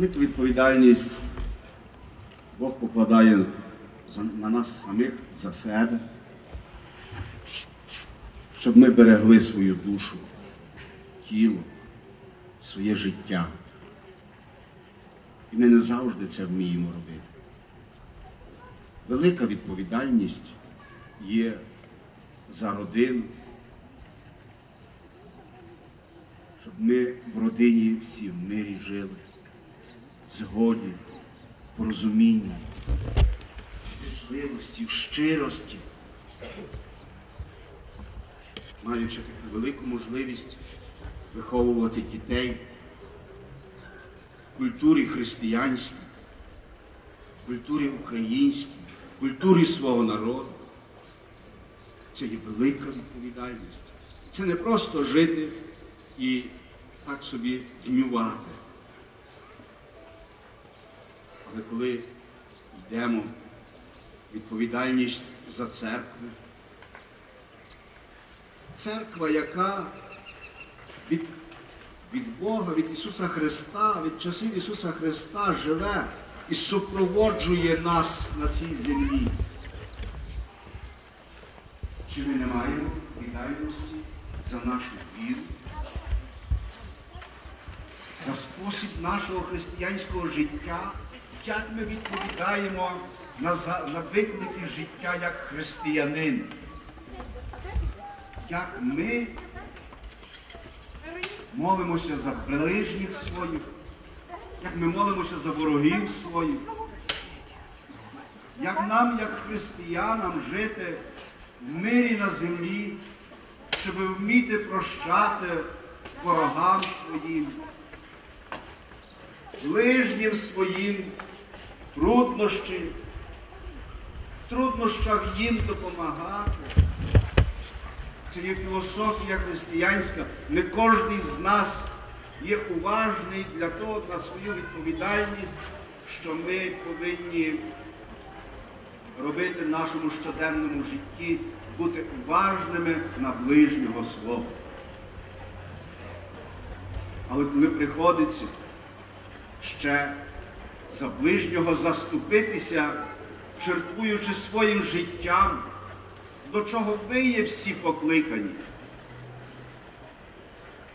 велику відповідальність Бог покладає на нас самих за себе, щоб ми берегли свою душу, тіло, своє життя. І ми не завжди це вміємо робити. Велика відповідальність є за родину, щоб ми в родині всі в мирі жили, згоді, порозумінні, в щирості, маючи велику можливість виховувати дітей в культурі християнській, в культурі українській, в культурі свого народу. Це є велика відповідальність. Це не просто жити і так собі днювати. Але коли йдемо відповідальність за церкву, церква, яка від, від Бога, від Ісуса Христа, від часів Ісуса Христа живе і супроводжує нас на цій землі. Чи ми не маємо відповідальності за нашу віру, за спосіб нашого християнського життя, як ми відповідаємо на, на виклики життя як християнин? Як ми молимося за ближніх своїх, як ми молимося за ворогів своїх, як нам, як християнам, жити в мирі на землі, щоб вміти прощати ворогам своїм, ближнім своїм труднощі, в труднощах їм допомагати. Це є філософія християнська. Не кожен з нас є уважний для того, на свою відповідальність, що ми повинні робити в нашому щоденному житті, бути уважними на ближнього свого. Але коли приходиться ще за ближнього заступитися, жертвуючи своїм життям, до чого ви є всі покликані.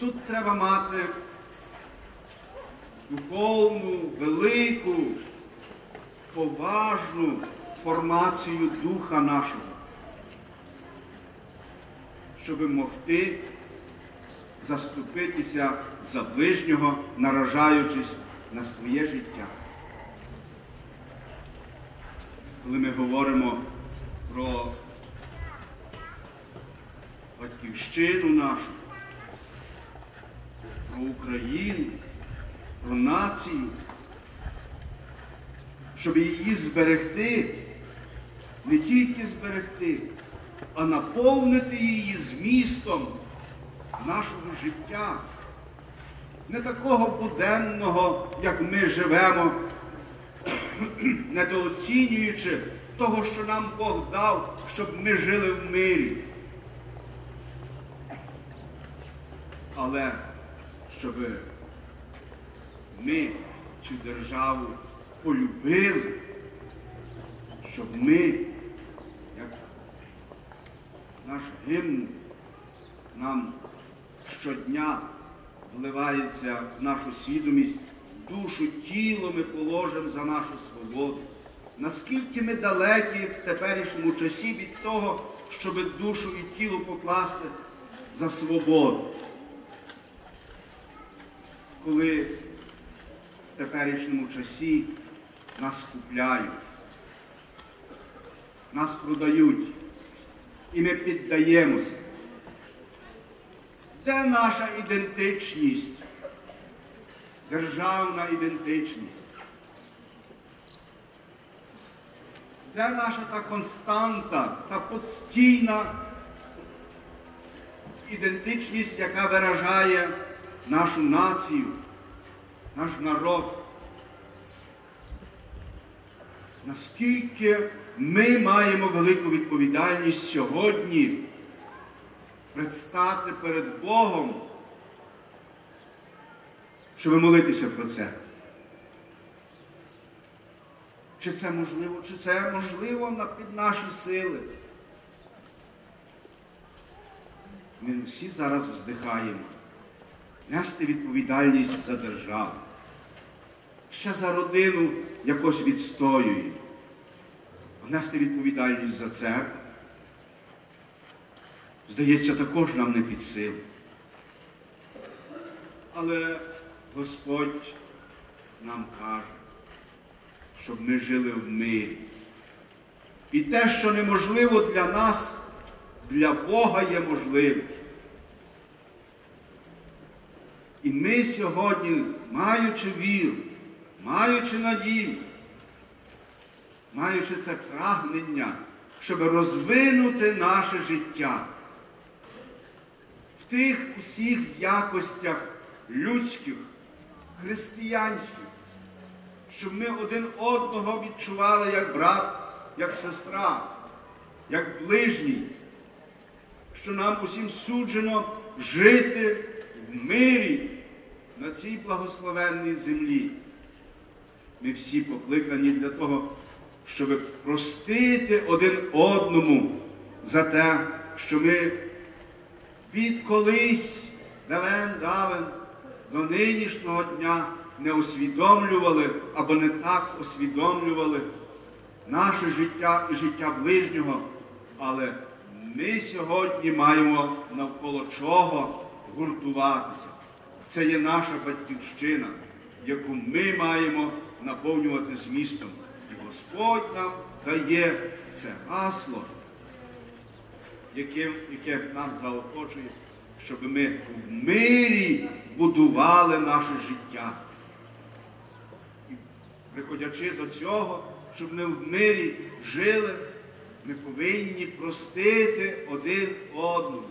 Тут треба мати духовну, велику, поважну формацію духа нашого, щоб могти заступитися за ближнього, наражаючись на своє життя. Коли ми говоримо про батьківщину нашу, про Україну, про націю, щоб її зберегти, не тільки зберегти, а наповнити її змістом нашого життя. Не такого буденного, як ми живемо, недооцінюючи того, що нам Бог дав, щоб ми жили в мирі. Але щоб ми цю державу полюбили, щоб ми, як наш гімн нам щодня вливається в нашу свідомість, душу, тіло ми положимо за нашу свободу. Наскільки ми далекі в теперішньому часі від того, щоб душу і тіло покласти за свободу. Коли в теперішньому часі нас купляють, нас продають, і ми піддаємося. Де наша ідентичність, державна ідентичність? Де наша та константа, та постійна ідентичність, яка виражає нашу націю, наш народ? Наскільки ми маємо велику відповідальність сьогодні предстати перед Богом, щоб молитися про це. Чи це можливо, чи це можливо під наші сили? Ми всі зараз вздихаємо. Нести відповідальність за державу. Ще за родину якось відстоюємо. Нести відповідальність за церкву. Здається, також нам не під силу. Але Господь нам каже, щоб ми жили в мирі. І те, що неможливо для нас, для Бога є можливим. І ми сьогодні, маючи віру, маючи надію, маючи це прагнення, щоб розвинути наше життя в тих усіх якостях людських, християнських, щоб ми один одного відчували як брат, як сестра, як ближній, що нам усім суджено жити в мирі на цій благословенній землі. Ми всі покликані для того, щоб простити один одному за те, що ми від колись давен давен до нинішнього дня не усвідомлювали або не так усвідомлювали наше життя і життя ближнього, але ми сьогодні маємо навколо чого гуртуватися. Це є наша батьківщина, яку ми маємо наповнювати змістом. І Господь нам дає це гасло, яке, яке нам заохочує, щоб ми в мирі будували наше життя. І приходячи до цього, щоб ми в мирі жили, ми повинні простити один одному.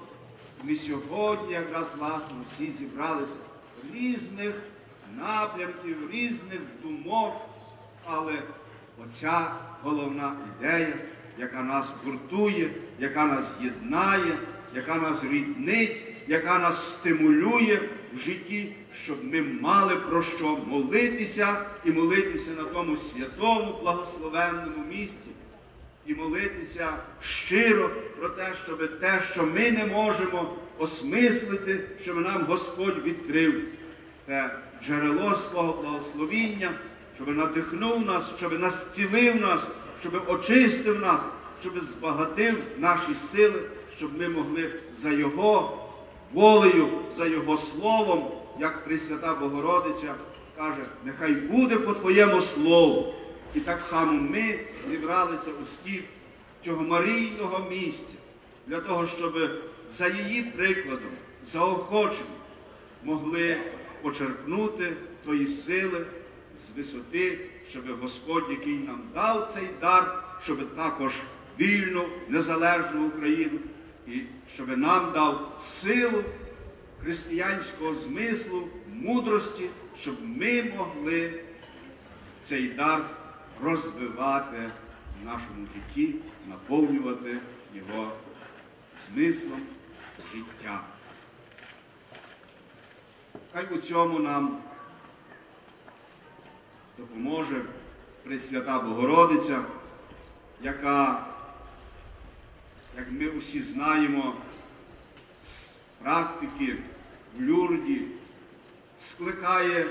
Ми сьогодні якраз власне всі зібралися в різних напрямків, різних думок, але оця головна ідея, яка нас гуртує, яка нас єднає, яка нас ріднить, яка нас стимулює в житті, щоб ми мали про що молитися і молитися на тому святому, благословенному місці. І молитися щиро про те, щоб те, що ми не можемо осмислити, щоб нам Господь відкрив те джерело свого благословіння, щоб надихнув нас, щоб насцілив нас, щоб очистив нас, щоб збагатив наші сили, щоб ми могли за Його волею, за Його словом, як Пресвята Богородиця каже, нехай буде по Твоєму Слову. І так само ми зібралися у стіп цього Марійного місця для того, щоб за її прикладом, заохоченням могли почерпнути тої сили з висоти, щоб Господь, який нам дав цей дар, щоб також вільну, незалежну Україну, і щоб нам дав силу християнського змислу, мудрості, щоб ми могли цей дар розвивати в нашому житті, наповнювати його смислом життя. Хай у цьому нам допоможе Пресвята Богородиця, яка, як ми усі знаємо, з практики в Люрді скликає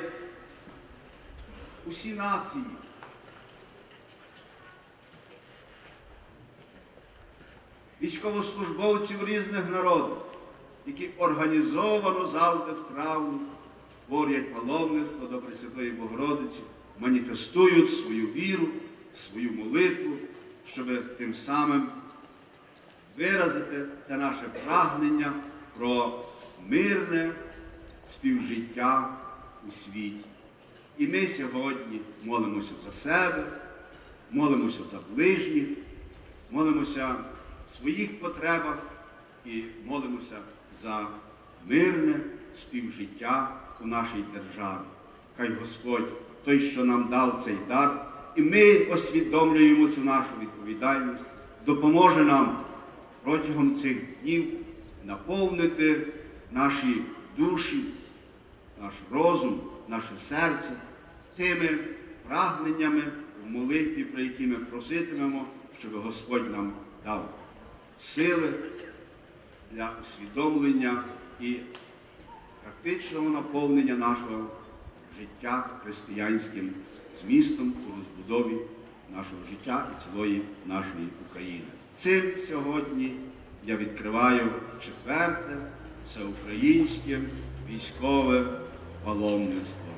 усі нації. Військовослужбовців різних народів, які організовано завжди в травму творять паломництво до Пресвятої Богородиці, маніфестують свою віру, свою молитву, щоб тим самим виразити це наше прагнення про мирне співжиття у світі. І ми сьогодні молимося за себе, молимося за ближніх, молимося в своїх потребах і молимося за мирне співжиття у нашій державі. Хай Господь, той, що нам дав цей дар, і ми освідомлюємо цю нашу відповідальність, допоможе нам протягом цих днів наповнити наші душі, наш розум, наше серце тими прагненнями в молитві, про які ми проситимемо, щоб Господь нам дав сили для усвідомлення і практичного наповнення нашого життя християнським змістом у розбудові нашого життя і цілої нашої України. Цим сьогодні я відкриваю четверте всеукраїнське військове паломництво.